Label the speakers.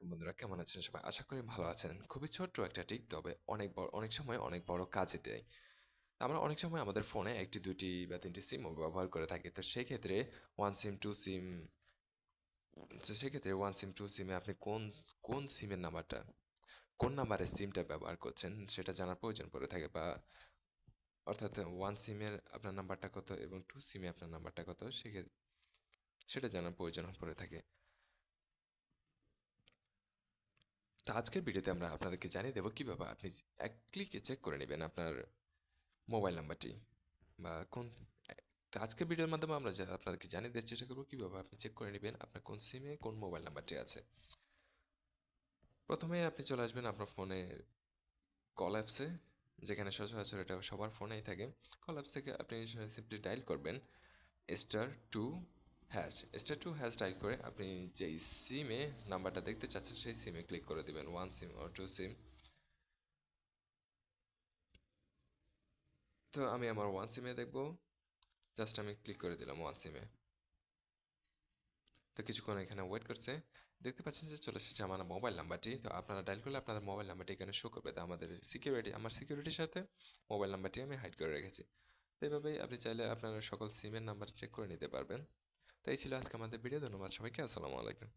Speaker 1: আলাইকুম বন্ধুরা, কেমন আছেন সবাই? আশা করি ভালো আছেন। খুবই ছোট্ট একটা টিক তবে অনেক বড়, অনেক সময় অনেক বড় কাজে দেয়। আমরা অনেক সময় আমাদের ফোনে একটি, দুটি বা তিনটি সিম ব্যবহার করে থাকি। তো সেই ক্ষেত্রে ওয়ান সিম টু সিম তো সেক্ষেত্রে ওয়ান সিম টু সিমে আপনি কোন কোন সিমের নাম্বারটা কোন নাম্বারের সিমটা ব্যবহার করছেন, সেটা জানার প্রয়োজন পড়ে থাকে বা অর্থাৎ ওয়ান সিমের আপনার নাম্বারটা কত এবং টু সিমে আপনার নাম্বারটা কত সেক্ষেত্রে সেটা জানার প্রয়োজন পড়ে থাকে। তো আজকের ভিডিওতে আমরা আপনাদেরকে জানিয়ে দেবো কীভাবে আপনি এক ক্লিকে চেক করে নেবেন আপনার মোবাইল নাম্বারটি বা কোন, তো আজকের ভিডিওর মাধ্যমে আমরা আপনাদেরকে জানিয়ে দেওয়ার চেষ্টা করব কীভাবে আপনি চেক করে নেবেন আপনার কোন সিমে কোন মোবাইল নাম্বারটি আছে। প্রথমে আপনি চলে আসবেন আপনার ফোনের কল অ্যাপসে যেখানে সচরাচর এটা সবার ফোনেই থাকে। কল অ্যাপস থেকে আপনি সিম্পলি ডায়াল করবেন star two hash star two hash dial করে আপনি যেই সিমে নাম্বারটা দেখতে চাচ্ছেন, সেই সিমে ক্লিক করে দেবেন ওয়ান সিম ও টু সিম তো আমি আমার ওয়ান সিমে দেখব জাস্ট আমি ক্লিক করে দিলাম ওয়ান সিমে তো কিছুক্ষণ এখানে ওয়েট করছে, দেখতে পাচ্ছেন যে চলে এসেছে আমার মোবাইল নাম্বারটি তো আপনারা ডায়াল করলে আপনাদের মোবাইল নাম্বারটি এখানে শো করবে। তো আমাদের সিকিউরিটি আমার সিকিউরিটির সাথে মোবাইল নাম্বারটি আমি হাইড করে রেখেছি। তো এইভাবেই আপনি চাইলে আপনারা সকল সিমের নাম্বার চেক করে নিতে পারবেন। তো এই ছিল আজকে আমাদের ভিডিও ধন্যবাদ সবাইকে আসসালামু আলাইকুম।